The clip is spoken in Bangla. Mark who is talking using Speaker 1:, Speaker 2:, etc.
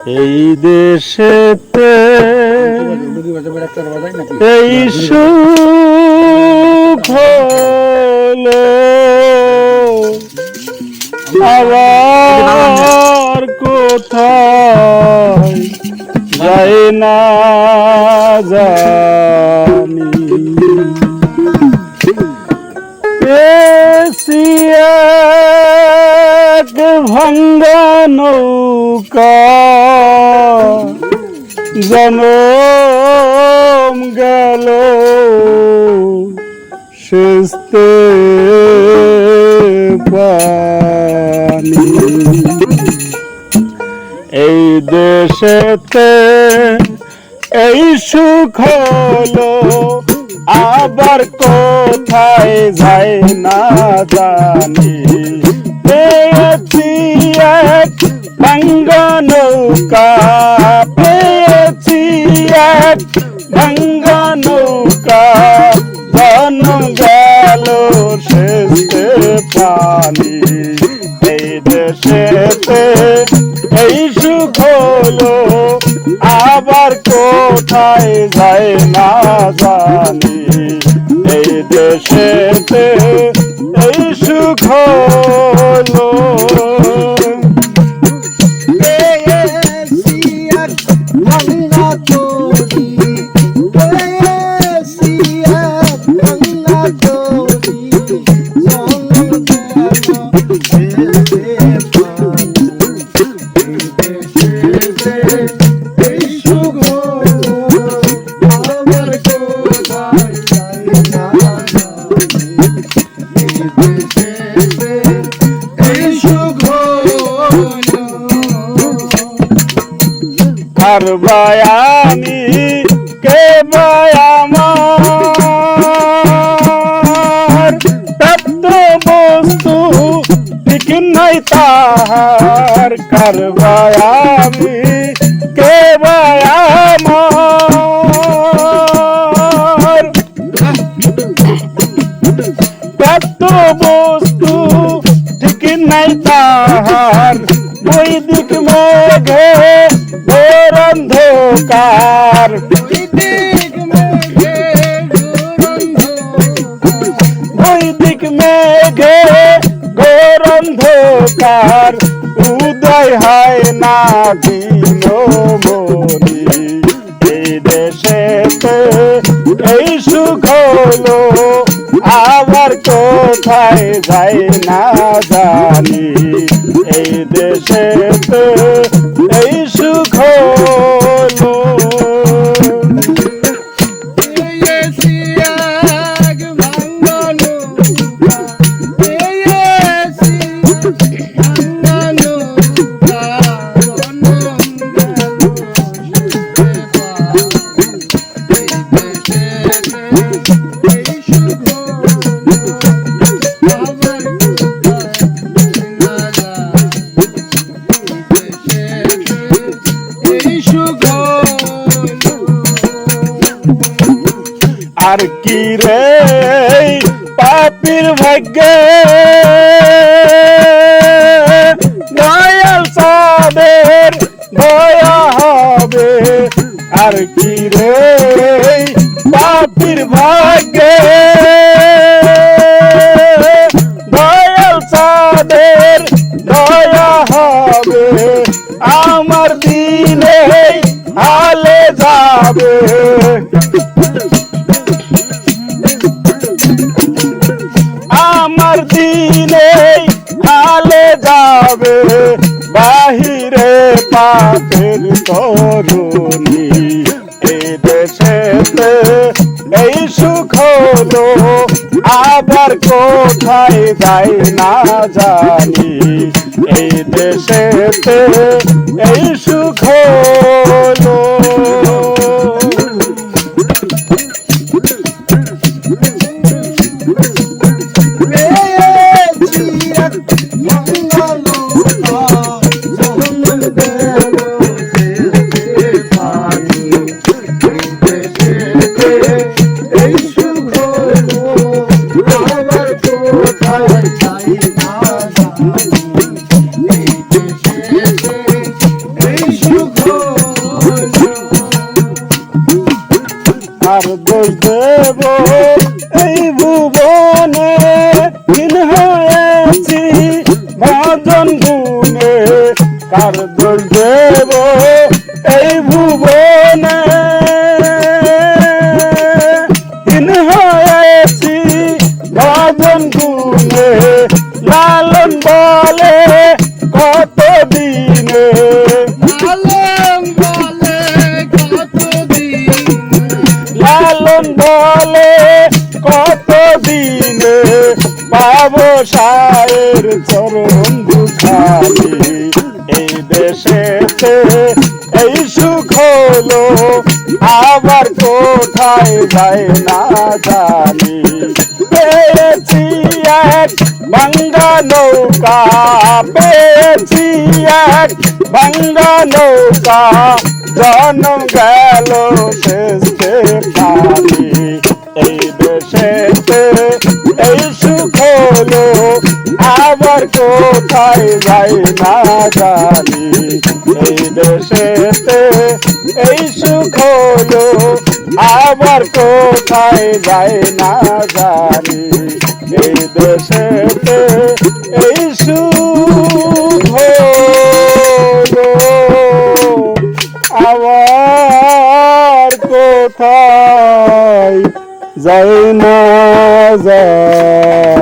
Speaker 1: এই দেশেতে এই সুখ হলো আবার কোথায় যাই না জানি। পেয়েছি এক ভাঙ্গা নৌকা জনম গেল পানি। এই দেশেতে এই সুখ হলো, আবার কোথায় যায় না জানি। পেয়েছি এক, ভাঙ্গা নৌকা। পেয়েছি এক, ভাঙ্গা নৌকা। জন গেল শেষে পানি এই দেশেতে এই আর আমি কে আমার करवाया करवायामी के वायामार पत्तो बोस्तु ठिकिनाई तार कोई दिख উদয় হায় না দিন মনি। এই দেশেতে এই সুখ হলো, আবার কোথায় যাই না জানি। এই দেশেতে আর কি রে? পাপির ভাগ্যে দয়াল সাদের দয়া হবে। আর কি রে? পাপির ভাগ্যে যাবে বাহিরে পাপের তরুণী। এই দেশেতে এই সুখ হলো, আবার কোথায় যাই না জানি। এই দেশেতে এই সুখ হলো। দেব এই ভুবনে। হীন হয়েছি ভজন গুণে লালন বলে কত দিনে। লালন বলে কত দিনে। পাবো সায়ের চরণ এই দেশেতে এই সুখ হলো আবার কোথায় যায় না জানি। পেয়েছি এক ভাঙ্গা নৌকা, পেয়েছি এক ভাঙ্গা নৌকা, জন্ম গেল শেষে পানি এই দেশেতে এই সুখ হলো আবার কোথায় যাই না এই সুখ হলো আবার কোথায় যাই না জানি। এই দেশেতে এই সুখ আবার কোথায় যাই না যায়।